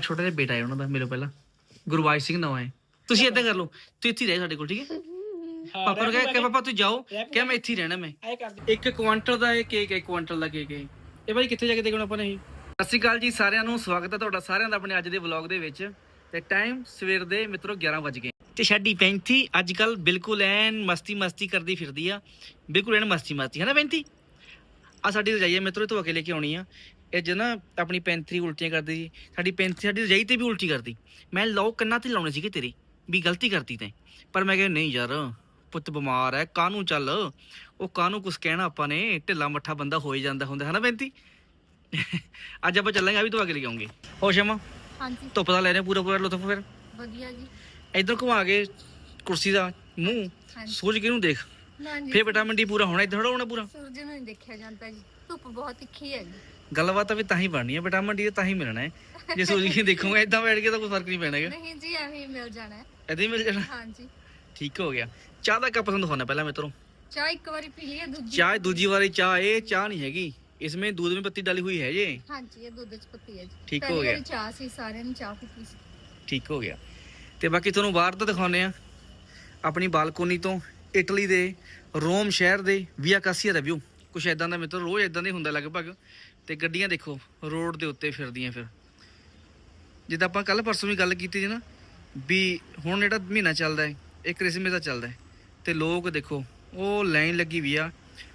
ਛੋਟਾ ਜਿਹਾ ਬੇਟਾ ਹੈ ਉਹਨਾਂ ਦਾ ਮੇਰੇ ਪਹਿਲਾਂ। ਗੁਰਵਾਜ ਸਿੰਘ ਨਾਮ ਹੈ। ਤੁਸੀਂ ਏਦਾਂ ਕਰ ਲਓ ਤੁਸੀਂ ਇੱਥੇ ਹੀ ਰਹੇ ਸਾਡੇ ਕੋਲ ਠੀਕ ਹੈ? ਪਾਪਾ ਨੂੰ ਕਹਿ ਕਿ ਪਾਪਾ ਤੂੰ ਜਾਓ ਕਿ ਮੈਂ ਇੱਥੇ ਹੀ ਰਹਿਣਾ ਮੈਂ। ਆਏ ਕਰ ਦੇ ਇੱਕ ਕੁਆਂਟਲ ਦਾ ਇਹ ਕੇਕ ਹੈ ਕੁਆਂਟਲ ਦਾ ਕੇਕ ਹੈ। ਇਹ ਭਾਈ ਕਿੱਥੇ ਜਾ ਕੇ ਦੇਖਣਾ ਆਪਾਂ ਨੇ? ਇਹ? ਸਤਿ ਸ਼੍ਰੀ ਅਕਾਲ ਜੀ ਸਾਰਿਆਂ ਨੂੰ ਸਵਾਗਤ ਹੈ ਤੁਹਾਡਾ ਸਾਰਿਆਂ ਦਾ ਆਪਣੇ ਅੱਜ ਦੇ ਵਲੌਗ ਦੇ ਵਿੱਚ। ਤੇ ਟਾਈਮ ਸਵੇਰ ਦੇ ਮਿੱਤਰੋ 11 ਵਜ ਗਏ। ਤੇ ਸਾਡੀ ਪੈਂਥੀ ਅੱਜ ਕੱਲ ਬਿਲਕੁਲ ਐਨ ਮਸਤੀ ਮਸਤੀ ਕਰਦੀ ਫਿਰਦੀ ਆ। ਬਿਲਕੁਲ ਐਨ ਮਸਤੀ ਮਸਤੀ ਹੈ ਨਾ ਪੈਂਥੀ ਆ ਸਾਡੀ ਰਜਾਈ ਹੈ ਮਿੱਤਰੋ ਧੋ ਕੇ ਲੈ ਕੇ ਆਉਣੀ ਆ। ਇਹ ਜਦ ਨਾ ਆਪਣੀ ਪੈਂਥੀ ਉਲਟੀਆਂ ਕਰਦੀ ਸੀ ਸਾਡੀ ਪੈਂਥੀ ਸਾਡੀ ਰਜਾਈ ਤੇ ਵੀ ਉਲਟੀ ਕਰਦੀ। ਮੈਂ ਲੋਕ ਕੰਨਾਂ ਤੇ ਲਾਉਣੇ ਸੀਗੇ ਤੇਰੇ ਵੀ ਗਲਤੀ ਕਰਤੀ ਤੈਂ। ਪਰ ਮੈਂ ਕਿਹਾ ਨਹੀਂ ਯਾਰ ਪੁੱਤ ਬਿਮਾਰ ਹੈ ਕਾਹਨੂੰ ਚੱਲ? ਉਹ ਕਾਹਨੂੰ ਕੁਛ ਕਹਿਣਾ ਆਪਾਂ ਨੇ ਢਿੱਲਾ ਮੱਠਾ ਬੰਦਾ ਹੋ ਹੀ ਜਾਂਦਾ ਹੁੰਦਾ ਹੈ ਨਾ ਬੇਨਤੀ ਅੱਜ ਆਪਾਂ ਚੱਲਾਂਗੇ ਆ ਵੀ ਧਵਾ ਕੇ ਲੈ ਆਉਂਗੇ। ਹੋ ਸ਼ਮਾ? ਹਾਂਜੀ। ਧੁੱਪ ਦਾ ਲੈ ਰਹੇ ਪੂਰਾ ਪੂਰਾ ਲੁਤਫ ਫਿਰ? ਵਧੀਆ ਜੀ। ਇਧਰ ਘੁਮਾ ਕੇ ਕੁਰਸੀ ਦਾ ਮੂੰਹ ਸੂਰਜ ਕਿਹਨੂੰ ਦੇਖ? ਜੀ ਫਿਰ ਵਿਟਾਮਿਨ ਡੀ ਪੂਰਾ ਹੋਣਾ ਇੱਧਰ ਹੋਣਾ ਪੂਰਾ? ਸੂਰਜ ਨੂੰ ਨਹੀਂ ਦੇਖਿਆ ਜਾਂਦਾ ਜੀ ਧੁੱਪ ਬਹੁਤ ਤਿੱਖੀ ਹੈ ਜੀ। ਗੱਲਬਾਤ ਵੀ ਤਾਂ ਹੀ ਬਣਨੀ ਹੈ ਵਿਟਾਮਿਨ ਡੀ ਤਾਂ ਹੀ ਮਿਲਣਾ ਹੈ ਜੇ ਸੂਰਜ ਕੀ ਦੇਖੂਗਾ ਇਦਾਂ ਬੈਠ ਕੇ ਤਾਂ ਕੋਈ ਫਰਕ ਨਹੀਂ ਪੈਣਾ ਹੈਗਾ ਨਹੀਂ ਜੀ ਐਵੇਂ ਹੀ ਮਿਲ ਜਾਣਾ ਹੈ ਇਦਾਂ ਹੀ ਮਿਲ ਜਾਣਾ ਹਾਂਜੀ ਠੀਕ ਹੋ ਗਿਆ ਚਾਹ ਦਾ ਕੱਪ ਤੁਹਾਨੂੰ ਦਿਖਾਉਣਾ ਪਹਿਲਾਂ ਮਿੱਤਰੋਂ ਚਾਹ ਇੱਕ ਵਾਰੀ ਪੀ ਲਈਏ ਦੂਜੀ ਚਾਹ ਦੂਜੀ ਵਾਰੀ ਚਾਹ ਇਹ ਚਾਹ ਨਹੀਂ ਹੈਗੀ इसमें दूध में पत्ती डाली हुई है ये ਹਾਂਜੀ ਇਹ ਦੁੱਧ ਚ ਪੱਤੀ ਹੈ ਜੀ ਠੀਕ ਹੋ ਪਹਿਲੀ ਗਿਆ। ਵਾਰੀ ਚਾਹ ਸੀ ਸਾਰਿਆਂ ਨੇ ਚਾਹ ਪੀਤੀ ਸੀ ਠੀਕ ਹੋ ਗਿਆ ਤੇ ਬਾਕੀ ਤੁਹਾਨੂੰ ਬਾਹਰ ਤੋਂ ਦਿਖਾਉਂਦੇ ਆ ਆਪਣੀ ਬਾਲਕੋਨੀ ਤੋਂ ਇਟਲੀ ਦੇ ਰੋਮ ਸ਼ਹਿਰ ਦੇ ਵੀਆ ਕਾਸੀਆ ਦਾ ਵਿਊ ਕੁਛ ਐਦਾਂ ਦਾ ਮਿੱਤਰ ਰੋਜ਼ ਐਦਾਂ ਦੇ ਹੁੰਦਾ ਲਗਭਗ। ਤੇ ਗੱਡੀਆਂ ਦੇਖੋ, ਰੋਡ ਦੇ ਉੱਤੇ ਫਿਰਦੀਆਂ ਫਿਰ। ਜਿੱਦਾਂ ਆਪਾਂ ਕੱਲ ਪਰਸੋਂ ਵੀ ਗੱਲ ਕੀਤੀ ਸੀ ਨਾ, ਵੀ ਹੁਣ ਜਿਹੜਾ ਮਹੀਨਾ ਚੱਲਦਾ ਹੈ, ਇਹ ਕ੍ਰਿਸਮਸ ਦਾ ਚੱਲਦਾ ਹੈ। ਤੇ ਲੋਕ ਦੇਖੋ, ਉਹ ਲਾਈਨ ਲੱਗੀ ਵੀ ਆ,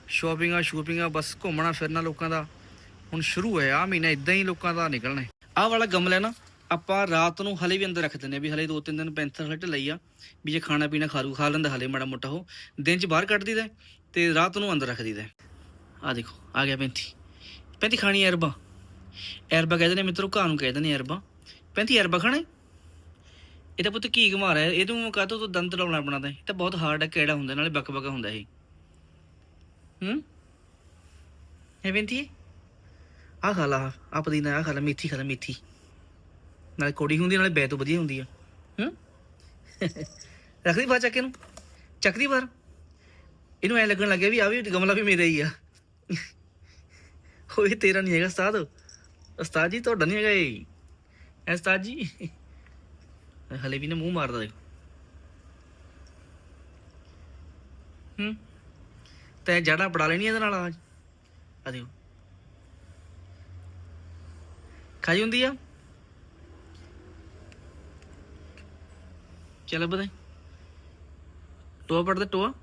ਸ਼ਾਪਿੰਗਾਂ, ਸ਼ੂਪਿੰਗਾਂ, ਬਸ ਘੁੰਮਣਾ ਫਿਰਨਾ ਲੋਕਾਂ ਦਾ। ਹੁਣ ਸ਼ੁਰੂ ਹੋਇਆ ਆ ਮਹੀਨਾ ਇਦਾਂ ਹੀ ਲੋਕਾਂ ਦਾ ਨਿਕਲਣਾ ਆਹ ਵਾਲਾ ਗਮਲਾ ਨਾ, ਆਪਾਂ ਰਾਤ ਨੂੰ ਹਲੇ ਵੀ ਅੰਦਰ ਰੱਖ ਦਿੰਦੇ ਆ ਵੀ ਹਲੇ ਦੋ ਤਿੰਨ ਦਿਨ ਪੈਂਥਰ ਹਟ ਲਈ ਆ, ਵੀ ਜੇ ਖਾਣਾ ਪੀਣਾ ਖਾ ਖਾ ਲੈਂਦਾ ਹਲੇ ਮਾੜਾ ਮੋਟਾ ਉਹ। ਦਿਨ ਚ ਬਾਹਰ ਕੱਢ ਦਈਦਾ ਹੈ ਤੇ ਰਾਤ ਨੂੰ ਅੰਦਰ ਰੱਖ ਦਈਦਾ ਆ ਦੇਖੋ, ਆ ਗਿਆ ਪੈਂਥੀ ਪੈਂਥੀ ਖਾਣੀ ਹੈ ਅਰਬਾ। ਅਰਬਾ ਕਹਿੰਦੇ ਨੇ ਮਿੱਤਰੋ, ਘਾਹ ਨੂੰ ਕਹਿੰਦੇ ਨੇ ਅਰਬਾ। ਪੈਂਥੀ ਅਰਬਾ ਖਾਣਾ? ਇਹ ਤਾਂ ਪੁੱਤ ਕੀ ਘਮਾ ਰਿਹਾ ਇਹ ਤੂੰ ਕਾਹਤੋਂ ਤੂੰ ਦੰਦ ਲਾਉਣਾ ਬਣਾਦਾ ਇਹ ਤਾਂ ਬਹੁਤ ਹਾਰਡ ਹੈ, ਕਿਹੜਾ ਹੁੰਦਾ, ਨਾਲੇ ਬੱਕ ਬੱਕ ਹੁੰਦਾ ਇਹ। ਹੂੰ? ਇਹ ਪੈਂਥੀ ਆ ਖਾ ਲਾ ਆ ਪੁਦੀਨਾ ਆ ਖਾ ਲਾ, ਮੇਥੀ ਖਾ ਲਾ, ਮੇਥੀ। ਨਾਲੇ ਕੋੜੀ ਹੁੰਦੀ ਨਾਲੇ ਬੈ ਤੋਂ ਵਧੀਆ ਹੁੰਦੀ ਆ ਹੂੰ? ਰੱਖਦੀ ਬਾਹਰ ਚੱਕ ਇਹਨੂੰ। ਚੱਕਦੀ ਬਾਹਰ। ਇਹਨੂੰ ਐ ਲੱਗਣ ਲੱਗਿਆ ਵੀ ਆ ਵੀ ਗਮਲਾ ਵੀ ਮੇਰਾ ਹੀ ਆ। ਹੋਏ ਤੇਰਾ ਨਹੀਂ ਹੈਗਾ ਉਸਤਾਦ। ਉਸਤਾਦ ਜੀ, ਤੁਹਾਡਾ ਨਹੀਂ ਹੈਗਾ ਇਹ। ਐ ਉਸਤਾਦ ਜੀ? ਹਲੇ ਵੀ ਨਾ ਮੂੰਹ ਮਾਰਦਾ ਦੇਖੋ। ਹੂੰ। ਤੈਂ ਜੜਾ ਪੜਾ ਲੈਣੀ ਇਹਦੇ ਨਾਲ ਆ ਆ ਦੇਖੋ। ਖਾਈ ਹੁੰਦੀ ਆ? ਚੱਲ ਬਦੇ ਟੋਆ ਪੜਦਾ ਟੋਆ?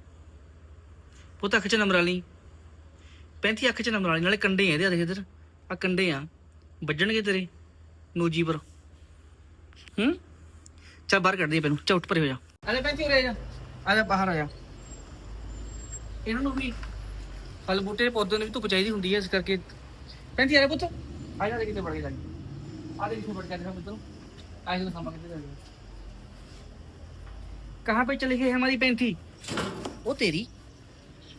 ਪੁੱਤ ਅੱਖ ਚ ਨੰਬਰ ਵਾਲੀ ਪੈਂਤੀ ਅੱਖ ਚ ਨੰਬਰ ਵਾਲੀ ਨਾਲੇ ਕੰਡੇ ਆ ਇਹਦੇ ਆ ਦੇਖ ਇਧਰ। ਆ ਕੰਡੇ ਆ। ਵੱਜਣਗੇ ਤੇਰੇ, ਨੋਜੀ ਪਰ। ਹੂੰ? ਚਾ ਬਾਹਰ ਕੱਢ ਦੇ ਪੈਨੂੰ ਚਾ ਉੱਠ ਪਰੇ ਹੋ ਜਾ। ਅਰੇ ਪੈਂਤੀ ਉਰੇ ਜਾ। ਆ ਜਾ, ਬਾਹਰ ਆ ਜਾ। ਇਹਨਾਂ ਨੂੰ ਵੀ ਫਲ ਬੂਟੇ ਪੌਦੇ ਨੂੰ ਵੀ ਧੁੱਪ ਚਾਹੀਦੀ ਹੁੰਦੀ ਹੈ ਇਸ ਕਰਕੇ। ਪੈਂਤੀ ਆਰੇ ਪੁੱਤ। ਆ ਜਾ ਦੇ ਕਿਤੇ ਵੜ ਕੇ ਆ ਦੇ ਕਿਤੇ ਵੜ ਕੇ ਦੇਖਾ ਮਿੱਤਰੋ ਆ ਜਾ, ਸਾਹਮਣੇ ਕਿਤੇ ਲੱਗ ਕਹਾਂ ਪੇ ਚਲੇ ਗਏ ਹਮਾਰੀ ਪੈਂਤੀ? ਉਹ ਤੇਰੀ।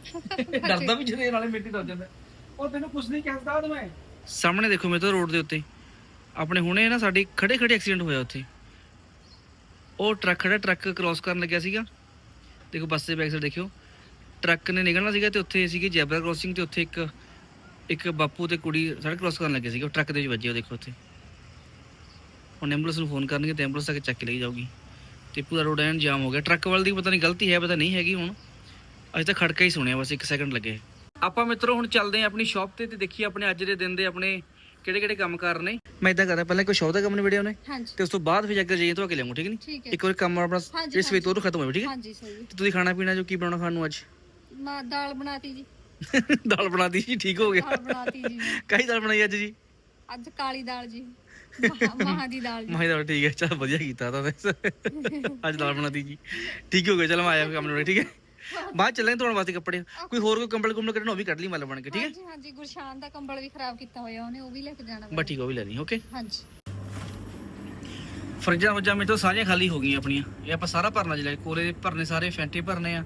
ਡਰਦਾ ਵੀ ਜਿਹਦੇ ਨਾਲੇ ਮਿੱਟੀ ਡਰ ਜਾਂਦਾ। ਉਹ ਤੈਨੂੰ ਕੁਝ ਨਹੀਂ ਕਹਿੰਦਾ ਮੈਂ। ਸਾਹਮਣੇ ਦੇਖੋ ਮੇਰੇ ਤੋਂ ਰੋਡ ਦੇ ਉੱਤੇ। ਆਪਣੇ ਹੁਣੇ ਨਾ ਸਾਡੇ ਖੜੇ ਖੜੇ ਐਕਸੀਡੈਂਟ ਹੋਇਆ ਉੱਥੇ। ਉਹ ਟਰੱਕ ਖੜਾ ਟਰੱਕ ਕ੍ਰਾਸ ਕਰਨ ਲੱਗਿਆ ਸੀਗਾ। ਦੇਖੋ ਬੱਸ ਦੇ ਬੈਕ ਸਾਈਡ ਦੇਖਿਓ। ਟਰੱਕ ਨੇ ਨਿਕਲਣਾ ਸੀਗਾ ਤੇ ਉੱਥੇ ਸੀਗੀ ਜੈਬਰਾ ਕ੍ਰਾਸਿੰਗ ਤੇ ਉੱਥੇ ਇੱਕ ਇੱਕ ਬਾਪੂ ਤੇ ਕੁੜੀ ਸੜਕ ਕ੍ਰਾਸ ਕਰਨ ਲੱਗੇ ਸੀਗੇ। ਉਹ ਟਰੱਕ ਦੇ ਵਿੱਚ ਵੱਜੇ ਉਹ ਦੇਖੋ ਉੱਥੇ। ਹੁਣ ਐਂਬੂਲੈਂਸ ਨੂੰ ਫੋਨ ਕਰਨਗੇ ਤੇ ਐਂਬੂਲੈਂਸ ਆ ਕੇ ਚੱਕ ਕੇ ਲਈ ਜਾਊਗੀ। ਤੇ ਪੂਰਾ ਰੋਡ ਐਨ ਜਾਮ ਹੋ ਗਿਆ। ਟਰੱਕ ਵਾਲੇ ਦੀ ਪਤਾ ਨਹੀਂ ਗਲਤੀ ਹੈ, ਪਤਾ ਨਹੀਂ ਹੈਗੀ ਹੁਣ। ਅਜੇ ਤਾਂ ਖੜਕਾ ਹੀ ਸੁਣਿਆ ਬਸ 1 ਸੈਕਿੰਡ ਲੱਗੇ। ਆਪਾਂ ਮਿੱਤਰੋ ਹੁਣ ਚੱਲਦੇ ਆਂ ਆਪਣੀ ਸ਼ਾਪ ਤੇ ਤੇ ਦੇਖੀਏ ਆਪਣੇ ਅੱਜ ਦੇ ਦਿਨ ਦੇ ਆਪਣੇ ਕਿਹੜੇ ਕਿਹੜੇ ਕੰਮ ਕਰ ਨੇ। ਮੈਂ ਇਦਾਂ ਕਰਦਾ ਪਹਿਲਾਂ ਕੋਈ ਸ਼ਾਪ ਦਾ ਕੰਮ ਨਿਬੜਿਆ ਉਹਨੇ ਹਾਂਜੀ। ਤੇ ਉਸ ਤੋਂ ਬਾਅਦ ਫਿਰ ਜਾ ਕੇ ਜਾਈਏ ਤੋਂ ਕੇ ਲਿਆਉਂਗਾ ਠੀਕ ਨਹੀਂ ਠੀਕ ਹੈ। ਇੱਕ ਵਾਰ ਕੰਮ ਆਪਣਾ ਇਸ ਵੇਤ ਉਹ ਖਤਮ ਹੋਵੇ ਠੀਕ ਹੈ? ਹਾਂਜੀ ਸਹੀ ਤੇ ਤੁਸੀਂ ਖਾਣਾ ਪੀਣਾ ਜੋ ਕੀ ਬਣਾਉਣਾ ਖਾਣ ਨੂੰ ਅੱਜ? ਮੈਂ ਦਾਲ ਬਣਾਤੀ ਜੀ। ਦਾਲ ਬਣਾਦੀ ਜੀ ਠੀਕ ਹੋ ਗਿਆ। ਦਾਲ ਬਣਾਤੀ ਜੀ। ਕਾਹੀ ਦਾਲ ਬਣਾਈ ਅੱਜ ਜੀ? ਅੱਜ ਕਾਲੀ ਦਾਲ ਜੀ। ਮਹਾਂ- ਮਹਾਂ ਦੀ ਦਾਲ ਜੀ। ਮਾਹੀ ਦਾਲ ਠੀਕ ਹੈ। ਚਲ ਵਧੀਆ ਕੀਤਾ ਤਾਂ ਅੱਜ ਦਾਲ ਬਣਾਦੀ ਜੀ। ਠੀਕ ਹੋ ਗਿਆ ਚਲ ਮੈਂ ਆਇਆ ਕੰਮ ਨੂੰ ਠੀਕ ਹੈ? ਬਾਅਦ ਚੱਲਾਂਗੇ ਧੋਣ ਵਾਸਤੇ ਕੱਪੜੇ। ਕੋਈ ਹੋਰ ਕੋਈ ਕੰਬਲ ਕੁੰਬਲ ਕੱਢਣਾ ਉਹ ਵੀ ਕੱਢ ਲਈ ਮੱਲ ਬਣ ਕੇ ਠੀਕ ਹੈ? ਹਾਂਜੀ ਹਾਂਜੀ ਗੁਰਸ਼ਾਨ ਦਾ ਕੰਬਲ ਵੀ ਖਰਾਬ ਕੀਤਾ ਹੋਇਆ ਉਹਨੇ ਉਹ ਵੀ ਲੈ ਕੇ ਜਾਣਾ ਬਸ ਠੀਕ ਉਹ ਵੀ ਲੈ ਲਈ ਓਕੇ ਹਾਂਜੀ। ਫਰਿੱਜਾਂ ਤੋਂ ਸਾਰੀਆਂ ਖਾਲੀ ਹੋ ਗਈਆਂ ਆਪਣੀਆਂ। ਇਹ ਆਪਾਂ ਸਾਰਾ ਭਰਨਾ ਜਿਹਾ ਕੋਲੇ ਭਰਨੇ ਸਾਰੇ ਫੈਂਟੇ ਭਰਨੇ ਆ।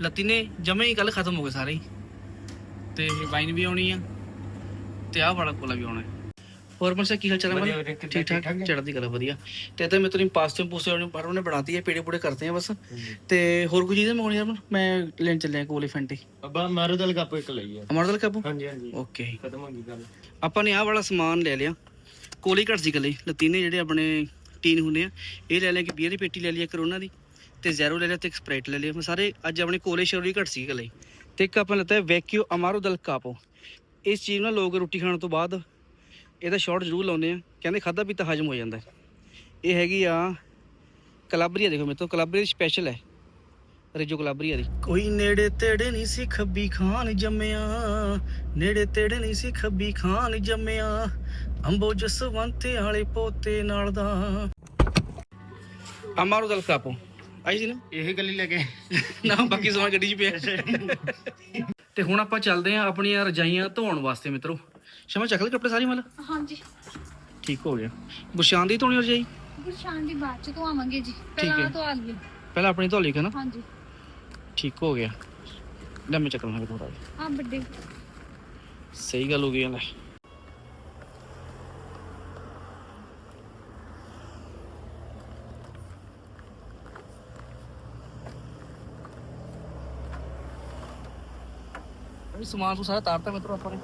ਲੱਤੀ ਨੇ ਜਮੇ ਹੀ ਕੱਲ ਖਤਮ ਹੋ ਗਏ ਸਾਰੇ ਹੀ। ਤੇ ਵਾਈਨ ਵੀ ਆਉਣੀ ਆ ਤੇ ਆਹ ਵਾਲਾ ਕੋਲਾ ਵੀ ਆਉਣਾ। ਹੈ। ਹੋਰ ਮਨਸਾ ਕੀ ਹਾਲ ਚਾਲ ਹੈ ਮਨ? ਠੀਕ ਠਾਕ? ਚੜ੍ਹਦੀ ਕਲਾ ਵਧੀਆ। ਤੇ ਤੇ ਮੈਂ ਤੇਰੀ ਪਾਸਤੇ ਪੂਸੇ ਉਹਨੇ ਪਰ ਉਹਨੇ ਬਣਾਤੀ ਹੈ ਪੇੜੇ ਪੂੜੇ ਕਰਤੇ ਆ ਬਸ। ਤੇ ਹੋਰ ਕੋਈ ਚੀਜ਼ ਮੰਗਣੀ ਯਾਰ ਮੈਂ ਲੈਣ ਚੱਲਿਆ ਕੋਲੇ ਫੈਂਟੇ। ਅੱਬਾ ਮਾਰੂਦਲ ਕੱਪ ਇੱਕ ਲਈ ਆ। ਅਮਰਦਲ ਕਾਬੂ ਹਾਂਜੀ ਹਾਂਜੀ। ਓਕੇ ਖਤਮ ਹੋ ਗਈ ਗੱਲ। ਆਪਾਂ ਨੇ ਆਹ ਵਾਲਾ ਸਮਾਨ ਲੈ ਲਿਆ। ਕੋਲੇ ਘੱਟ ਸੀ ਕੱਲੇ। ਲਤੀਨੇ ਜਿਹੜੇ ਆਪਣੇ ਟੀਨ ਹੁੰਦੇ ਆ ਇਹ ਲੈ ਲਿਆ ਕਿ ਬੀਅਰ ਦੀ ਪੇਟੀ ਲੈ ਲਿਆ ਕਰੋਨਾ ਦੀ ਤੇ ਜ਼ੈਰੋ ਲੈ ਲਿਆ ਤੇ ਇੱਕ ਸਪਰਾਈਟ ਲੈ ਲਿਆ। ਮੈਂ ਸਾਰੇ ਅੱਜ ਆਪਣੇ ਕੋਲੇ ਸ਼ਰੂਰੀ ਘੱਟ ਸੀ ਕੱਲੇ। ਤੇ ਇੱਕ ਆਪਾਂ ਲੱਤਾ ਹੈ ਵੈਕਿਊ ਅਮਾਰੋ ਦਲ ਕਾਪੋ। ਇਸ ਚੀਜ਼ ਨਾਲ ਲੋਕ ਰੋਟੀ ਖਾਣ ਤੋਂ ਬਾਅਦ ਇਹਦਾ ਸ਼ਾਰਟ ਜ਼ਰੂਰ ਲਾਉਂਦੇ ਆ। ਕਹਿੰਦੇ ਖਾਦਾ ਵੀ ਤਾਂ ਹਜਮ ਹੋ ਜਾਂਦਾ। ਇਹ ਹੈਗੀ ਆ ਕਲਾਬਰੀਆ ਦੇਖੋ ਮੇਰੇ ਤੋਂ ਕਲਾਬਰੀਆ ਸਪੈਸ਼ਲ ਹੈ। ਰੇਜੋ ਕਲਾਬਰੀਆ ਦੀ। ਕੋਈ ਨੇੜੇ ਤੇੜੇ ਨਹੀਂ ਸੀ ਖੱਬੀ ਖਾਨ ਜੰਮਿਆ। ਨੇੜੇ ਤੇੜੇ ਨਹੀਂ ਸੀ ਖੱਬੀ ਖਾਨ ਜੰਮਿਆ। ਅੰਬੋ ਜਸਵੰਤ ਵਾਲੇ ਪੋਤੇ ਨਾਲ ਦਾ। ਅਮਾਰੋ ਦਲ ਕਾਪੋ ਆਈ ਸੀ ਨਾ? ਇਹ ਗੱਲੀ ਲੈ ਕੇ। ਨਾ ਬਾਕੀ ਸਮਾਨ ਗੱਡੀ 'ਚ ਪਿਆ। ਤੇ ਹੁਣ ਆਪਾਂ ਚੱਲਦੇ ਆਂ ਆਪਣੀਆਂ ਰਜਾਈਆਂ ਧੋਣ ਵਾਸਤੇ ਮਿੱਤਰੋ। ਸ਼ਮਾ ਚੱਕ ਲੈ ਕੱਪੜੇ ਸਾਰੇ ਮਲ। ਹਾਂਜੀ। ਠੀਕ ਹੋ ਗਿਆ। ਗੁਸ਼ਾਨ ਦੀ ਧੋਣੀ ਰਜਾਈ ਗੁਰਸ਼ਾਨ ਦੀ ਬਾਅਦ ਚ ਤੋਂ ਆਵਾਂਗੇ ਜੀ। ਹੈ। ਪਹਿਲਾਂ ਤੋਂ ਆ ਲਈਏ। ਪਹਿਲਾਂ ਆਪਣੀ ਧੋ ਲਈ ਨਾ? ਹਾਂਜੀ। ਠੀਕ ਹੋ ਗਿਆ। ਲੈ ਮੈਂ ਚੱਕ ਲਾਂਗਾ ਥੋੜਾ ਆ ਵੱਡੇ। ਸਹੀ ਗੱਲ ਹੋ ਗਈ ਇਹ ਸਮਾਨ ਤੋਂ ਸਾਰਾ ਤਾਰਤਾ ਮਿੱਤਰੋ ਆਪਾਂ ਨੇ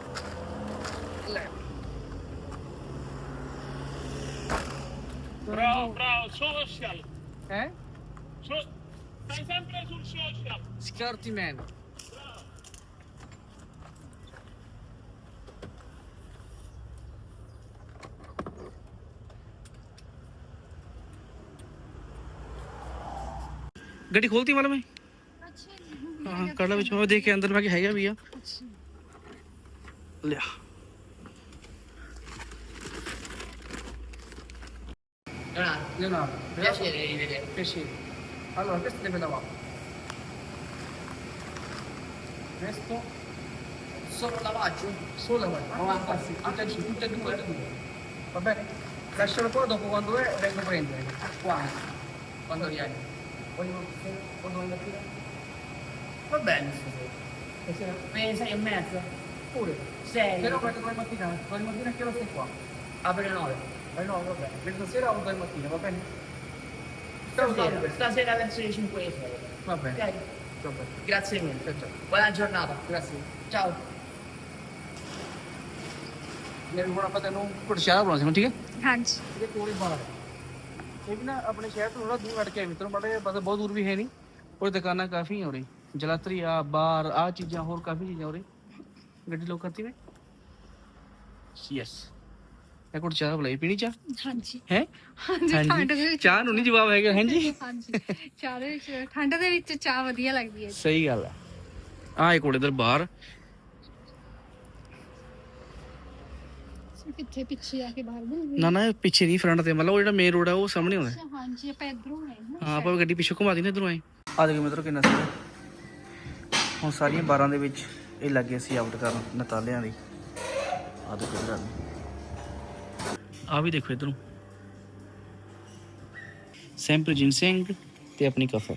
Bravo, bravo, social. ਹੈ So, stai sempre sul social. Security man ਗੱਡੀ ਖੋਲਤੀ ਵਾਲਾ ਮੈਂ ਅੱਛਾ ਜੀ ਹਾਂ ਕੱਢ ਲੈ ਵਿੱਚ ਮੈਂ ਦੇਖ ਕੇ ਅੰਦਰ ਮੈਂ ਕਿ Leonardo. Leonardo. Piacere di rivedere. Piacere. Eh allora, questo deve davanti. Questo. Solo lavaggio? Solo lavaggio. Ah, ah, ah, sì. Attenzione, tutte e due, tutte e due. Va bene? Lascialo qua dopo quando è, vengo a prendere. Quando? Quando vieni? Quando vengo a prendere? Va bene. Pensa sei e mezzo? Pure. Sei. Però quando domani mattina, domani mattina che ora sei qua? Apre le nove. Eh no, va bene. Vengo sera o domani mattina, va bene? Stasera, stasera verso le 5 e 6. Va bene. Ok? Va bene. Grazie mille. Ciao, ciao. Buona giornata. Grazie. Ciao. ਮੇਰੇ ਹੁਣ ਆਪਾਂ ਤੈਨੂੰ ਕੁੜਸ਼ਾਹ ਬਣਾਉਣਾ ਸੀ ਠੀਕ ਹੈ ਹਾਂਜੀ ਇਹਦੇ ਕੋਲ ਹੀ ਬਾਹਰ ਇਹ ਵੀ ਨਾ ਆਪਣੇ ਸ਼ਹਿਰ ਤੋਂ ਥੋੜਾ ਦੂਰ ਹਟ ਕੇ ਮਿੱਤਰੋਂ ਬੜੇ ਬਸ ਬਹੁਤ ਦੂਰ ਵੀ ਹੈ ਨਹੀਂ ਉਹ ਦੁਕਾਨਾਂ ਕਾਫੀ ਹੈ ਉਰੇ ਜਲਾਤਰੀ ਆ ਬਾਰ ਆ ਚੀਜ਼ਾਂ ਹੋਰ ਕਾਫੀ ਚੀਜ਼ਾਂ ਉਰੇ ਗੱਡੀ ਲੋਕ ਕਰਤੀ ਵੇ ਯੈਸ ਇਹ ਕੋਲ ਚਾਹ ਬੁਲਾਈ ਪੀਣੀ ਚਾਹ? ਹਾਂਜੀ। ਹੈ? ਹਾਂਜੀ ਠੰਡ ਦੇ ਵਿੱਚ ਚਾਹ ਨੂੰ ਨਹੀਂ ਜਵਾਬ ਹੈਗਾ ਹਾਂਜੀ ਹਾਂਜੀ। ਚਾਹ ਦੇ ਵਿੱਚ ਠੰਡ ਦੇ ਵਿੱਚ ਚਾਹ ਵਧੀਆ ਲੱਗਦੀ ਹੈ ਸਹੀ ਗੱਲ ਹੈ। ਆ ਇਹ ਕੋਲ ਇਧਰ ਬਾਹਰ। ਪਿੱਛੇ ਆ ਕੇ ਬਾਹਰ ਬਣ ਨਾ ਨਾ ਇਹ ਪਿੱਛੇ ਨਹੀਂ ਫਰੰਟ ਤੇ ਮਤਲਬ ਉਹ ਜਿਹੜਾ ਮੇਨ ਰੋਡ ਆ ਉਹ ਸਾਹਮਣੇ ਅੱਛਾ ਹਾਂਜੀ ਆਪਾਂ ਇਧਰੋਂ ਆਏ ਹਾਂ ਆਪਾਂ ਗੱਡੀ ਪਿੱਛੇ ਘੁਮਾ ਦੀ ਨਾ ਇਧਰੋਂ ਆਏ। ਆ ਦੇਖੋ ਮਿੱਤਰੋ ਕਿੰਨਾ ਸੀ ਹੁਣ ਸਾਰੀਆਂ ਬਾਰਾਂ ਦੇ ਵਿੱਚ ਇਹ ਲੱਗੇ ਸੀ ਆਊਟ ਕਰਨ ਨਤਾਲਿਆਂ ਦੀ। ਆ ਦੇਖੋ ਇਧਰ ਆ ਵੀ ਦੇਖੋ ਇਧਰੋਂ। ਸੈਂਪਲ ਜਿੰਸਿੰਗ ਤੇ ਆਪਣੀ ਕਫੇ।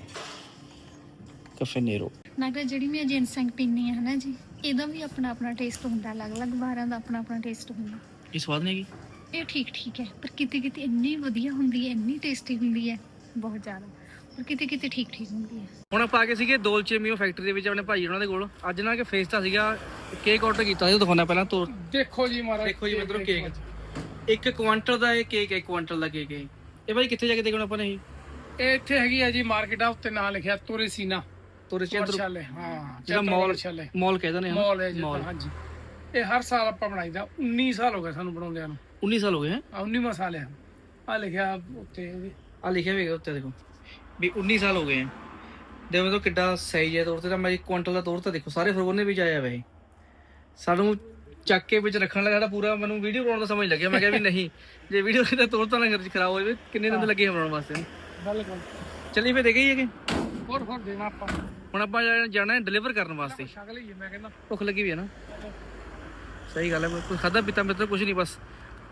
ਕਫੇ ਨੇਰੋ। ਕਿਹਾ ਜਿਹੜੀ ਮੈਂ ਜਿੰਸੈਂਗ ਪੀਨੀ ਹੈ ਨਾ ਜੀ ਇਹਦਾ ਵੀ ਆਪਣਾ ਆਪਣਾ ਟੇਸਟ ਹੁੰਦਾ ਅਲੱਗ-ਅਲੱਗ ਬਾਰਾਂ ਦਾ ਆਪਣਾ ਆਪਣਾ ਟੇਸਟ ਹੁੰਦਾ। ਇਹ ਸਵਾਦ ਨਹੀਂ ਹੈਗੀ? ਇਹ ਠੀਕ ਠੀਕ ਹੈ ਪਰ ਕਿਤੇ ਕਿਤੇ ਇੰਨੀ ਵਧੀਆ ਹੁੰਦੀ ਹੈ ਇੰਨੀ ਟੇਸਟੀ ਹੁੰਦੀ ਹੈ ਬਹੁਤ ਜ਼ਿਆਦਾ। ਪਰ ਕਿਤੇ ਕਿਤੇ ਠੀਕ ਠੀਕ ਹੁੰਦੀ ਹੈ। ਹੁਣ ਆਪਾਂ ਆ ਗਏ ਸੀਗੇ ਦੋਲਚੇ ਮੀਓ ਫੈਕਟਰੀ ਦੇ ਵਿੱਚ ਆਪਣੇ ਭਾਈ ਉਹਨਾਂ ਦੇ ਕੋਲ। ਅੱਜ ਨਾ ਕਿ ਫੇਸਟਾ ਸੀਗਾ ਕੇਕ ਆਰਡਰ ਕੀਤਾ ਸੀ ਉਹ ਦਿਖਾਉਣਾ ਪਹਿਲਾਂ ਤੋਂ ਦੇਖੋ ਜੀ ਮਹਾਰਾਜ ਦੇਖੋ ਜੀ ਮਿੱਤਰੋ ਕੇਕ ਇੱਕ ਕੁਆਂਟਲ ਦਾ ਇਹ ਕੇਕ ਹੈ ਕੁਆਂਟਲ ਦਾ ਕੇਕ ਹੈ। ਇਹ ਭਾਈ ਕਿੱਥੇ ਜਾ ਕੇ ਦੇਖਣਾ ਆਪਾਂ ਨੇ ਇਹ? ਇਹ ਇੱਥੇ ਹੈਗੀ ਆ ਜੀ ਮਾਰਕੀਟ ਆ ਉੱਤੇ ਨਾਂ ਲਿਖਿਆ ਤੁਰੇ ਸੀਨਾ ਤੋਰੇ ਚੰਦਰ ਹਾਂ ਜਿਹੜਾ ਮਾਲ ਮਾਲ ਕਹਿੰਦੇ ਨੇ। ਮਾਲ ਹੈ ਜੀ ਮਾਲ ਹਾਂਜੀ। ਇਹ ਹਰ ਸਾਲ ਆਪਾਂ ਬਣਾਈਦਾ 19 ਸਾਲ ਹੋ ਗਏ ਸਾਨੂੰ ਬਣਾਉਂਦਿਆਂ ਨੂੰ। 19 ਸਾਲ ਹੋ ਗਏ ਹੈ? ਆ 19ਵਾਂ ਸਾਲ ਹੈ। ਆ ਲਿਖਿਆ ਉੱਤੇ ਇਹਦੇ। ਆ ਲਿਖਿਆ ਹੋਏਗਾ ਉੱਤੇ ਦੇਖੋ। ਵੀ 19 ਸਾਲ ਹੋ ਗਏ ਹੈ। ਦੇਖੋ ਤਾਂ ਕਿੱਡਾ ਸਾਈਜ਼ ਹੈ ਤੋਰ ਤੇ ਤਾਂ ਮੈਂ ਕੁਆਂਟਲ ਦਾ ਤੋਰ ਤਾਂ ਦੇਖੋ ਸਾਰੇ ਫਰੋਨੇ ਵਿੱਚ ਆਇਆ ਵੇ ਸਾਨੂੰ ਚੱਕ ਕੇ ਵਿੱਚ ਰੱਖਣ ਲੱਗਾ ਤਾਂ ਪੂਰਾ ਮੈਨੂੰ ਵੀਡੀਓ ਬਣਾਉਣ ਦਾ ਸਮਝ ਲੱਗਿਆ। ਮੈਂ ਕਿਹਾ ਵੀ ਨਹੀਂ ਜੇ ਵੀਡੀਓ ਦਾ ਤੋਰ ਤਾਂ ਨਾ ਖਰਾਬ ਹੋ ਜਾਵੇ। ਕਿੰਨੇ ਦਿਨ ਲੱਗੇ ਬਣਾਉਣ ਵਾਸਤੇ? ਬਿਲਕੁਲ। ਚੱਲੀ ਫੇ ਦੇਖੇ ਹੀ ਹੈਗੇ ਹੋਰ ਹੋਰ ਦੇਣਾ ਆਪਾਂ। ਹੁਣ ਆਪਾਂ ਜਾਣਾ ਹੈ ਡਿਲੀਵਰ ਕਰਨ ਵਾਸਤੇ। ਮੈਂ ਕਹਿੰਦਾ। ਭੁੱਖ ਲੱਗੀ ਵੀ ਹੈ ਨਾ। ਸਹੀ ਗੱਲ ਹੈ ਕੋਈ ਖਾਦਾ ਪੀਤਾ ਮੇਰੇ ਤੋਂ ਕੁਝ ਨਹੀਂ ਬਸ।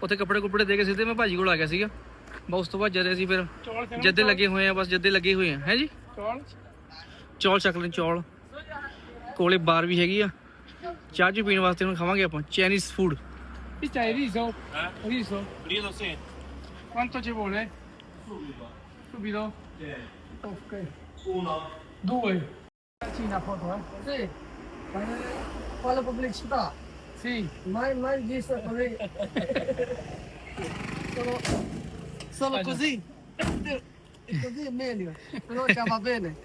ਉੱਥੇ ਕੱਪੜੇ ਕੁਪੜੇ ਦੇ ਕੇ ਸਿੱਧੇ ਮੈਂ ਭਾਜੀ ਕੋਲ ਆ ਗਿਆ ਸੀਗਾ। ਬਸ ਉਸ ਤੋਂ ਬਾਅਦ ਜਦੇ ਅਸੀਂ ਫਿਰ ਜੱਦੇ ਲੱਗੇ ਹੋਏ ਆ ਬਸ ਜੱਦੇ ਲੱਗੇ ਹੋਏ ਆ ਹੈ ਜੀ? ਚੌਲ। ਚੌਲ ਚੱਕ ਲੈਣ ਚੌਲ। ਕੋਲੇ ਬਾਰ ਵੀ ਹੈਗੀ ਆ। ਚਾਹ ਜੀ ਪੀਣ ਵਾਸਤੇ ਹੁਣ ਖਾਵਾਂਗੇ ਆਪਾਂ Chinese food Viste, hai riso? Riso? Riso. Quanto ci vuole? Subido. Subito? Sì. Ok. Uno. Due. Cina foto, eh? Sì. Fa la pubblicità. Sì. Mai, mai visto così. solo solo così. così è meglio. Però va bene.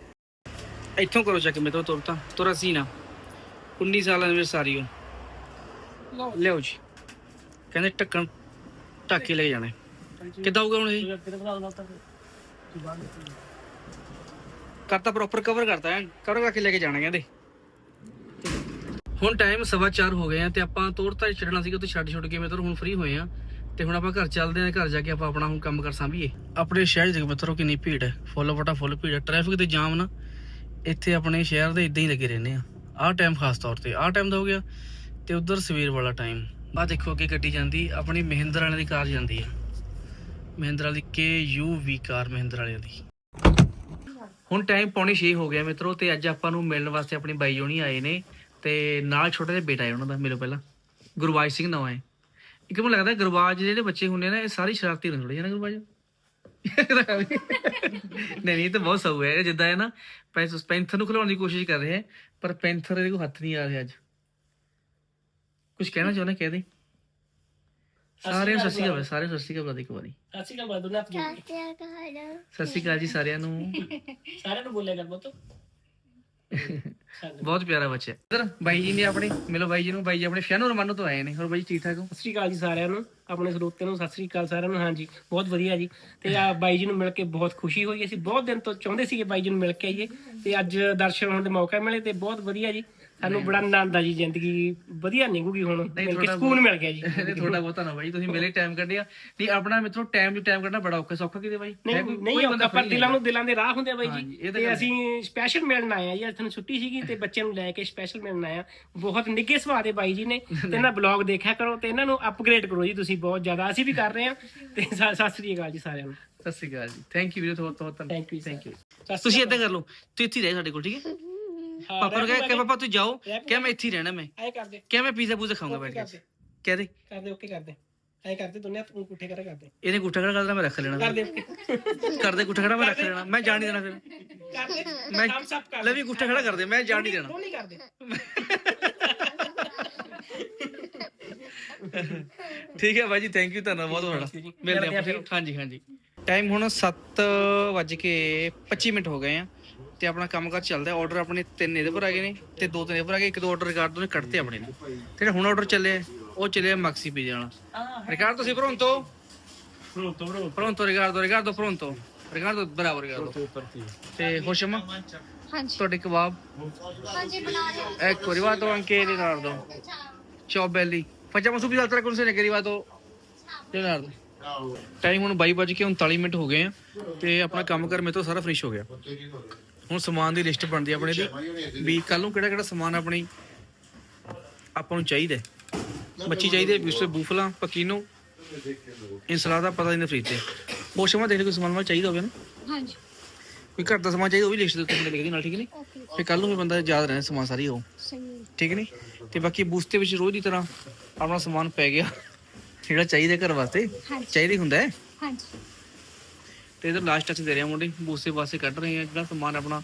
E tu cosa c'è che mi tocca? Torasina. 19 ਸਾਲਾਂ ਦੇ ਵਿੱਚ ਸਾਰੀ ਹੋ ਲਓ ਲਿਓ ਜੀ। ਕਹਿੰਦੇ ਟੱਕਣ ਟਾਕੀ ਲੈ ਜਾਣੇ। ਕਿੱਦਾਂ ਹੋਊਗਾ ਹੁਣ ਇਹ? ਕਰਤਾ ਪ੍ਰੋਪਰ ਕਵਰ ਕਰਤਾ ਹੈ ਕਵਰ ਕਰਕੇ ਲੈ ਕੇ ਜਾਣਾ ਕਹਿੰਦੇ। ਹੁਣ ਟਾਈਮ 4:15 ਹੋ ਗਏ ਆ ਤੇ ਆਪਾਂ ਤੋੜ ਤਾਂ ਛੱਡਣਾ ਸੀਗਾ ਤੇ ਛੱਡ ਛੁੱਟ ਕੇ ਮਿੱਤਰ ਹੁਣ ਫ੍ਰੀ ਹੋਏ ਆ। ਤੇ ਹੁਣ ਆਪਾਂ ਘਰ ਚੱਲਦੇ ਆ ਘਰ ਜਾ ਕੇ ਆਪਾਂ ਆਪਣਾ ਹੁਣ ਕੰਮ ਕਰ ਸਾਂਭੀਏ। ਆਪਣੇ ਸ਼ਹਿਰ ਦੇ ਮਿੱਤਰੋ ਕਿੰਨੀ ਭੀੜ ਹੈ। ਫੁੱਲ ਵਟਾ ਫੁੱਲ ਭੀੜ ਹੈ। ਟ੍ਰੈਫਿਕ ਤੇ ਜਾਮ ਨਾ। ਇੱਥੇ ਆਪਣੇ ਸ਼ਹਿਰ ਦੇ ਇਦਾਂ ਹੀ ਲੱਗੇ ਰਹਿੰਦੇ ਆ। ਆਹ ਟਾਈਮ ਖਾਸ ਤੌਰ ਤੇ, ਆਹ ਟਾਈਮ ਦਾ ਹੋ ਗਿਆ ਤੇ ਉਧਰ ਸਵੇਰ ਵਾਲਾ ਟਾਈਮ ਆ ਦੇਖੋ, ਅੱਗੇ ਗੱਡੀ ਜਾਂਦੀ, ਆਪਣੀ ਮਹਿੰਦਰ ਵਾਲਿਆਂ ਦੀ ਕਾਰ ਜਾਂਦੀ ਆ। ਮਹਿੰਦਰ ਵਾਲੀ ਕੇ ਯੂ ਵੀ ਕਾਰ ਮਹਿੰਦਰ ਵਾਲਿਆਂ ਦੀ। ਹੁਣ ਟਾਈਮ ਪੌਣੇ 6 ਹੋ ਗਿਆ ਮਿੱਤਰੋ ਤੇ ਅੱਜ ਆਪਾਂ ਨੂੰ ਮਿਲਣ ਵਾਸਤੇ ਆਪਣੇ ਬਾਈ ਜੋਣੀ ਆਏ ਨੇ ਤੇ ਨਾਲ ਛੋਟਾ ਜਿਹਾ ਬੇਟਾ ਹੈ ਉਹਨਾਂ ਦਾ, ਮਿਲੋ ਪਹਿਲਾਂ। ਗੁਰਬਾਜ ਸਿੰਘ ਨਾਮ ਹੈ ਇੱਕ ਮੈਨੂੰ ਲੱਗਦਾ ਗੁਰਬਾਜ ਜਿਹੜੇ ਬੱਚੇ ਹੁੰਦੇ ਨੇ, ਇਹ ਸਾਰੇ ਸ਼ਰਾਰਤੀ ਹੁੰਦੇ ਥੋੜੇ ਜਿਹੇ ਨਾ ਨਹੀਂ ਨਹੀਂ ਇਹ ਤਾਂ ਬਹੁਤ ਸਹੂ ਹੈ। ਜਿੱਦਾਂ ਹੈ ਨਾ ਪੈਂਥ ਪੈਂਥਰ ਨੂੰ ਖਿਲਾਉਣ ਦੀ ਕੋਸ਼ਿਸ਼ ਕਰ ਰਿਹਾ ਹੈ ਪਰ ਪੈਂਥਰ ਇਹਦੇ ਕੋਲ ਹੱਥ ਨਹੀਂ ਆ ਰਿਹਾ ਅੱਜ। ਕੁਝ ਕਹਿਣਾ ਚਾਹੁੰਦਾ ਕਹਿ ਦੇ। ਸਾਰਿਆਂ ਨੂੰ ਸਤਿ ਸ਼੍ਰੀ ਅਕਾਲ ਸਾਰਿਆਂ ਨੂੰ ਸਤਿ ਸ਼੍ਰੀ ਅਕਾਲ ਇੱਕ ਵਾਰੀ। ਕਾ ਸਤਿ ਸ਼੍ਰੀ ਅਕਾਲ ਜੀ ਸਾਰਿਆਂ ਨੂੰ। ਸਾਰਿਆਂ ਨੂੰ ਬੋਲਿਆ ਕਰ ਬੋਤੋ ਬਹੁਤ ਪਿਆਰਾ ਬੱਚਾ ਇਧਰ ਬਾਈ ਜੀ ਨੇ ਆਪਣੇ ਮਿਲੋ ਬਾਈ ਜੀ ਨੂੰ ਬਾਈ ਜੀ ਆਪਣੇ ਫਿਆਨੋ ਰਮਾਨੋ ਤੋਂ ਆਏ ਨੇ। ਹੋਰ ਬਾਈ ਜੀ ਠੀਕ ਠਾਕ ਹੋ? ਸਤਿ ਸ਼੍ਰੀ ਅਕਾਲ ਜੀ ਸਾਰਿਆਂ ਨੂੰ ਆਪਣੇ ਸਰੋਤਿਆਂ ਨੂੰ ਸਤਿ ਸ਼੍ਰੀ ਅਕਾਲ ਸਾਰਿਆਂ ਨੂੰ। ਹਾਂਜੀ ਬਹੁਤ ਵਧੀਆ ਜੀ। ਤੇ ਆ ਬਾਈ ਜੀ ਨੂੰ ਮਿਲ ਕੇ ਬਹੁਤ ਖੁਸ਼ੀ ਹੋਈ। ਅਸੀਂ ਬਹੁਤ ਦਿਨ ਤੋਂ ਚਾਹੁੰਦੇ ਸੀਗੇ ਬਾਈ ਜੀ ਨੂੰ ਮਿਲ ਕੇ ਆਈਏ। ਤੇ ਅੱਜ ਦਰਸ਼ਨ ਹੋਣ ਦੇ ਮੌਕਾ ਮਿਲੇ ਤੇ ਬਹੁਤ ਵਧੀਆ ਜੀ। ਸਾਨੂੰ ਬੜਾ ਆਨੰਦ ਆ ਜੀ ਜ਼ਿੰਦਗੀ ਵਧੀਆ ਨਿਕੂਗੀ ਹੁਣ ਮਿਲ ਕੇ ਸਕੂਨ ਮਿਲ ਗਿਆ ਜੀ। ਥੋੜਾ ਬਹੁਤਾ ਨਾ ਬਾਈ ਤੁਸੀਂ ਮਿਲੇ ਟਾਈਮ ਕੱਢਿਆ। ਨਹੀਂ ਆਪਣਾ ਮਿੱਤਰੋ ਟਾਈਮ ਟੂ ਟਾਈਮ ਕੱਢਣਾ ਬੜਾ ਔਖਾ ਸੌਖਾ ਕਿਤੇ ਬਾਈ? ਨਹੀਂ ਨਹੀਂ ਔਖਾ ਪਰ ਦਿਲਾਂ। ਨੂੰ ਦਿਲਾਂ ਦੇ ਰਾਹ ਹੁੰਦੇ ਆ ਬਾਈ ਜੀ। ਤਾਂ ਤੇ ਅਸੀਂ ਸਪੈਸ਼ਲ ਮਿਲਣ ਆਏ ਆ ਜੀ ਅੱਜ ਤੁਹਾਨੂੰ ਛੁੱਟੀ ਸੀਗੀ ਤੇ ਬੱਚਿਆਂ ਨੂੰ ਲੈ ਕੇ ਸਪੈਸ਼ਲ ਮਿਲਣ ਆਏ ਆ। ਬਹੁਤ ਨਿੱਘੇ ਸੁਭਾਅ ਦੇ ਬਾਈ ਜੀ ਨੇ। ਤੇ ਇਹਨਾਂ ਬਲੌਗ ਦੇਖਿਆ ਕਰੋ ਤੇ ਇਹਨਾਂ ਨੂੰ ਅਪਗ੍ਰੇਡ ਕਰੋ ਜੀ ਤੁਸੀਂ ਬਹੁਤ ਜ਼ਿਆਦਾ। ਅਸੀਂ ਵੀ ਕਰ ਰਹੇ ਆ। ਤੇ ਸਤਿ ਸ੍ਰੀ ਅਕਾਲ ਜੀ ਸਾਰਿਆਂ ਨੂੰ। ਸਤਿ ਸ਼੍ਰੀ ਅਕਾਲ ਜੀ। ਥੈਂਕ ਯੂ ਵੀਰੇ ਬਹੁਤ ਬਹੁਤ ਥੈਂਕ ਯੂ ਥੈਂਕ ਯੂ ਤੁਸੀਂ ਏਦਾਂ ਕਰ ਲਓ ਤੁਸੀਂ ਇੱਥੇ ਰਹਿ ਸਾਡੇ ਕੋਲ ਠੀਕ ਹੈ? ਪਾਪਾ ਨੂੰ ਕਹਿ ਕਿ ਪਾਪਾ ਤੂੰ ਜਾਓ। ਕਿ। ਮੈਂ ਇੱਥੇ ਹੀ ਰਹਿਣਾ ਮੈਂ। ਆਏ ਕਰਦੇ। ਕਿ ਮੈਂ ਪੀਜ਼ਾ ਪੂਜ਼ਾ ਖਾਊਂਗਾ ਬੈਠ ਕੇ। ਕਹਿ ਦੇ। ਕਰਦੇ ਓਕੇ ਕਰਦੇ। ਆਏ ਕਰਦੇ ਦੋਨੇ ਹੱਥ ਨੂੰ ਪੁੱਠੇ ਕਰੇ ਕਰਦੇ ਇਹਨੇ ਗੁੱਠਾ ਖੜਾ ਕਰਦਾ ਮੈਂ ਰੱਖ ਲੈਣਾ ਕਰਦੇ ਕਰਦੇ ਗੁੱਠਾ ਖੜਾ ਮੈਂ ਰੱਖ ਲੈਣਾ। ਮੈਂ ਜਾਣ ਨਹੀਂ ਦੇਣਾ ਫਿਰ। ਕਰਦੇ। ਮੈਂ ਸਭ ਸਭ ਕਰ ਲੈ ਵੀ ਗੁੱਠਾ ਖੜਾ ਕਰਦੇ ਮੈਂ ਜਾਣ ਨਹੀਂ ਦੇਣਾ। ਉਹ ਨਹੀਂ ਕਰਦੇ। ਠੀਕ ਹੈ ਬਾਈ ਜੀ ਥੈਂਕ ਯੂ ਧੰਨਵਾਦ ਬਹੁਤ ਤੁਹਾਡਾ। ਮਿਲਦੇ ਆ ਫਿਰ। ਹਾਂਜੀ ਹਾਂਜੀ। ਟਾਈਮ ਹੁਣ 7 ਵੱਜ ਕੇ 25 ਮਿੰਟ ਹੋ ਗਏ ਆ। ਤੇ ਆਪਣਾ ਕੰਮ ਕਰ ਚੱਲਦਾ ਆਰਡਰ ਆਪਣੇ ਤਿੰਨ ਇਹਦੇ ਪਰ ਆ ਗਏ ਨੇ ਤੇ ਦੋ ਤਿੰਨ ਇਹਦੇ ਪਰ ਆ ਗਏ। ਇੱਕ ਦੋ ਆਰਡਰ ਰਿਕਾਰਡ ਤੋਂ ਨੇ ਕੱਢਤੇ ਆਪਣੇ ਨੇ। ਤੇ ਹੁਣ ਆਰਡਰ ਚੱਲੇ ਉਹ ਚੱਲੇ ਮਕਸੀ ਪੀਜ਼ਾ ਵਾਲਾ। ਰਿਕਾਰਡ ਤੁਸੀਂ pronto ਪਰੋਂਤੋ ਪਰੋਂਤੋ pronto ricardo ricardo pronto ricardo bravo ricardo ਤੇ ਹੋਸ਼ਮਾ ਹਾਂਜੀ। ਤੁਹਾਡੇ ਕਬਾਬ? ਹਾਂਜੀ ਬਣਾ ਲਿਆ। ecco arrivato anche Leonardo ciao belli facciamo subito altra consegna che è arrivato Leonardo time ਹੁਣ 22 ਵੱਜ ਕੇ 39 ਮਿੰਟ ਹੋ ਗਏ ਆ ਤੇ ਆਪਣਾ ਕੰਮ ਕਰ ਮੇਰੇ ਤੋਂ ਸਾਰਾ ਫਿਨਿਸ਼ ਹੋ ਗਿਆ। ਹੁਣ ਸਮਾਨ ਦੀ ਲਿਸਟ ਬਣਦੀ ਆਪਣੇ ਦੀ। ਵੀ ਕੱਲ ਨੂੰ ਕਿਹੜਾ ਕਿਹੜਾ ਸਮਾਨ ਆਪਣੀ ਆਪਾਂ ਨੂੰ ਚਾਹੀਦਾ। ਮੱਛੀ ਚਾਹੀਦੀ ਹੈ ਵਿਸਵੇ ਬੂਫਲਾ ਪਕੀਨੋ। ਇਨਸਲਾਦਾ ਪਤਾ ਨਹੀਂ ਫ੍ਰਿਜ ਤੇ। ਪੋਸ਼ਮਾ ਦੇਖ ਕੋਈ ਸਮਾਨ ਵਾਲਾ ਚਾਹੀਦਾ ਹੋਵੇ ਨਾ। ਹਾਂਜੀ। ਕੋਈ ਘਰ ਦਾ ਸਮਾਨ ਚਾਹੀਦਾ ਉਹ ਵੀ ਲਿਸਟ ਦੇ ਉੱਤੇ ਲਿਖ ਦੇ ਨਾਲ ਠੀਕ ਨਹੀਂ ਓਕੇ। ਫੇ ਕੱਲ ਨੂੰ ਵੀ ਬੰਦਾ ਯਾਦ ਰਹਿਣਾ ਸਮਾਨ ਸਾਰੀ ਉਹ। ਠੀਕ ਨਹੀਂ ਤੇ ਬਾਕੀ ਬੂਸਤੇ ਵਿੱਚ ਰੋਜ਼ ਦੀ ਤਰ੍ਹਾਂ ਆਪਣਾ ਸਮਾਨ ਪੈ ਗਿਆ। ਜਿਹੜਾ ਚਾਹੀਦਾ ਘਰ ਵਾਸਤੇ ਚਾਹੀਦਾ ਹੁੰਦਾ ਹੈ। ਹਾਂਜੀ। ਤੇ ਇਧਰ ਲਾਸਟ ਟੱਚ ਦੇ ਰਹੇ ਆ ਮੁੰਡੇ। ਬੂਸੇ ਵਾਸਤੇ ਕੱਢ ਰਹੇ ਆ ਜਿਹੜਾ ਸਮਾਨ ਆਪਣਾ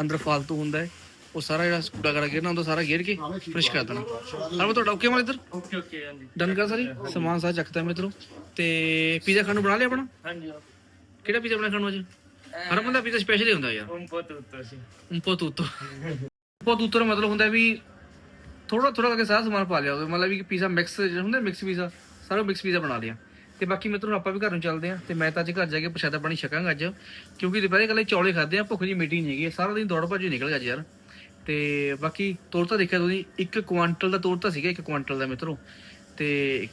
ਅੰਦਰ ਫਾਲਤੂ ਹੁੰਦਾ ਹੈ ਉਹ ਸਾਰਾ ਜਿਹੜਾ ਕੂੜਾ ਕੜਾ ਗਿਰਨਾ ਹੁੰਦਾ ਸਾਰਾ ਗਿਰ ਕੇ ਫਰੈਸ਼ ਕਰ ਦੇਣਾ। ਹਰ ਮੈਂ ਤੁਹਾਡਾ ਓਕੇ ਮਾਲ ਇੱਧਰ? ਓਕੇ ਓਕੇ ਹਾਂਜੀ। ਡਨ ਕਰ ਸਾਰੀ? ਸਮਾਨ ਸਾਰਾ ਚੱਕਦਾ ਮੈਂ ਇੱਧਰੋਂ। ਤੇ ਪੀਜ਼ਾ ਖਾਣ ਨੂੰ ਬਣਾ ਲਿਆ ਆਪਣਾ? ਹਾਂਜੀ ਕਿਹੜਾ ਪੀਜ਼ਾ ਬਣਾ ਖਾਣ ਨੂੰ ਅੱਜ? ਹਰ ਬੰਦਾ ਪੀਜ਼ਾ ਸਪੈਸ਼ਲ ਹੀ ਹੁੰਦਾ ਯਾਰ। sì un po' tutto un po' tutto ਦਾ ਮਤਲਬ ਹੁੰਦਾ ਵੀ ਥੋੜਾ ਥੋੜਾ ਕਰਕੇ ਸਾਰਾ ਸਮਾਨ ਪਾ ਲਿਆ ਮਤਲਬ ਵੀ ਪੀਜ਼ਾ ਮਿਕਸ ਜਿਹੜਾ ਹੁੰਦਾ ਮਿਕਸ ਪੀਜ਼ਾ ਸਾਰਾ ਮਿਕਸ ਪੀਜ਼ਾ ਬਣਾ ਲਿਆ। ਤੇ ਬਾਕੀ ਮਿੱਤਰੋ ਆਪਾਂ ਵੀ ਘਰ ਨੂੰ ਚੱਲਦੇ ਆਂ ਤੇ ਮੈਂ ਤਾਂ ਅੱਜ ਘਰ ਜਾ ਕੇ ਪ੍ਰਸ਼ਾਦਾ ਪਾਣੀ ਛਕਾਂਗਾ ਅੱਜ, ਕਿਉਂਕਿ ਦੁਪਹਿਰੇ ਕੱਲੇ ਚੌਲੇ ਖਾਦੇ ਆ, ਭੁੱਖ ਦੀ ਮੀਟਿੰਗ ਨਹੀਂ ਹੈਗੀ ਸਾਰਾ ਦਿਨ ਦੌੜ ਭੱਜ ਨਿਕਲ ਗਿਆ ਅੱਜ ਯਾਰ। ਤੇ ਬਾਕੀ ਤੋੜ ਦੇਖਿਆ ਤੁਸੀਂ, ਇੱਕ ਕੁਆਂਟਲ ਦਾ ਤੋੜ ਸੀਗਾ, ਇੱਕ ਕੁਆਂਟਲ ਦਾ ਮਿੱਤਰੋ। ਤੇ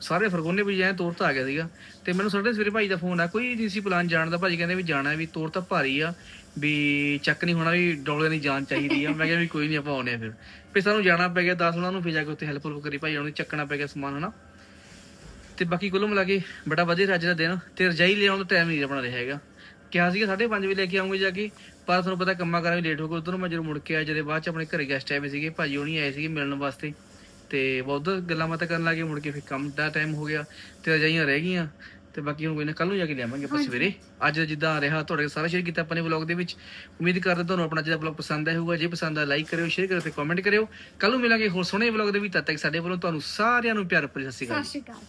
ਸਾਰੇ ਫਰਗੋਨੇ ਵੀ ਜਾਏ ਤੋੜ ਆ ਗਿਆ ਸੀਗਾ। ਤੇ ਮੈਨੂੰ ਸਾਡੇ ਸਵੇਰੇ ਭਾਈ ਦਾ ਫੋਨ ਆ, ਕੋਈ ਨਹੀਂ ਸੀ ਪਲਾਨ ਜਾਣ ਦਾ, ਭਾਜੀ ਕਹਿੰਦੇ ਵੀ ਜਾਣਾ ਵੀ ਤੋੜ ਭਾਰੀ ਆ, ਵੀ ਚੱਕ ਨਹੀਂ ਹੋਣਾ ਵੀ ਡੋਲੇ ਦੀ ਜਾਨ ਚਾਹੀਦੀ ਆ। ਮੈਂ ਕਿਹਾ ਵੀ ਕੋਈ ਨਹੀਂ, ਆਪਾਂ ਆਉਣੇ ਆ ਫਿਰ। ਫਿਰ ਸਾਨੂੰ ਜਾਣਾ ਪੈ ਗਿਆ 10 ਉਹਨਾਂ ਨੂੰ ਫਿਰ ਜਾ ਕੇ ਉੱਥੇ ਹੈਲਪ ਹੁਲਪ ਕਰੀ, ਭਾਈ ਉਹਨਾਂ ਦੀ ਚੱਕਣਾ ਪੈ ਗਿਆ ਸਮਾਨ, ਹਨਾ? ਤੇ ਬਾਕੀ ਕੁੱਲ ਮਿਲਾ ਕੇ ਬੜਾ ਵਧੀਆ ਅੱਜ ਦਾ ਦਿਨ ਤੇ ਰਜਾਈ ਲਿਆਉਣ ਦਾ ਟਾਈਮ ਨਹੀਂ ਆਪਣਾ ਰਿਹਾ ਹੈਗਾ। ਕਿਹਾ ਸੀਗਾ 5:30 ਵਜੇ ਲੈ ਕੇ ਆਉਂਗੇ ਜਾ ਕੇ ਪਰ ਤੁਹਾਨੂੰ ਪਤਾ ਕੰਮਾਂ ਕਰਾਂ ਵੀ ਲੇਟ ਹੋ ਗਏ ਉਧਰੋਂ ਮੈਂ ਜਦੋਂ ਮੁੜ ਕੇ ਆਇਆ ਜਦੇ ਬਾਅਦ ਚ ਆਪਣੇ ਘਰੇ ਗੈਸਟ ਆਏ ਹੋਏ ਸੀਗੇ ਭਾਜੀ ਹੋਣੀ ਆਏ ਸੀਗੇ ਮਿਲਣ ਵਾਸਤੇ। ਤੇ ਬਹੁਤ ਗੱਲਾਂ ਬਾਤਾਂ ਕਰਨ ਲੱਗੇ ਮੁੜ ਕੇ ਫਿਰ ਕੰਮ ਦਾ ਟਾਈਮ ਹੋ ਗਿਆ ਤੇ ਰਜਾਈਆਂ ਰਹਿ ਗਈਆਂ। ਤੇ ਬਾਕੀ ਹੁਣ ਕੋਈ ਨਾ ਕੱਲ ਨੂੰ ਜਾ ਕੇ ਲਿਆਵਾਂਗੇ ਆਪਾਂ ਸਵੇਰੇ। ਅੱਜ ਜਿੱਦਾਂ ਰਿਹਾ ਤੁਹਾਡੇ ਸਾਰਾ ਸ਼ੇਅਰ ਕੀਤਾ ਆਪਾਂ ਨੇ ਵਲੌਗ ਦੇ ਵਿੱਚ। ਉਮੀਦ ਕਰਦੇ ਤੁਹਾਨੂੰ ਆਪਣਾ ਜਿਹੜਾ ਵਲੌਗ ਪਸੰਦ ਆਇਆ ਹੋਊਗਾ ਜੇ ਪਸੰਦ ਆ ਲਾਈਕ ਕਰਿਓ ਸ਼ੇਅਰ ਕਰਿਓ ਤੇ ਕਮੈਂਟ ਕਰਿਓ। ਕੱਲ ਨੂੰ ਮਿਲਾਂਗੇ ਹੋਰ ਸੋਹਣੇ ਵਲੌਗ ਦੇ ਵਿੱਚ ਤਦ ਤੱਕ ਸਾਡੇ ਵੱਲੋਂ ਤੁਹਾਨੂੰ ਸਾਰਿਆਂ ਨੂੰ ਪਿਆਰ ਭਰੀ ਸਤਿ ਸ਼੍ਰੀ ਅਕਾਲ। ਸਤਿ ਸ਼੍ਰੀ ਅਕਾਲ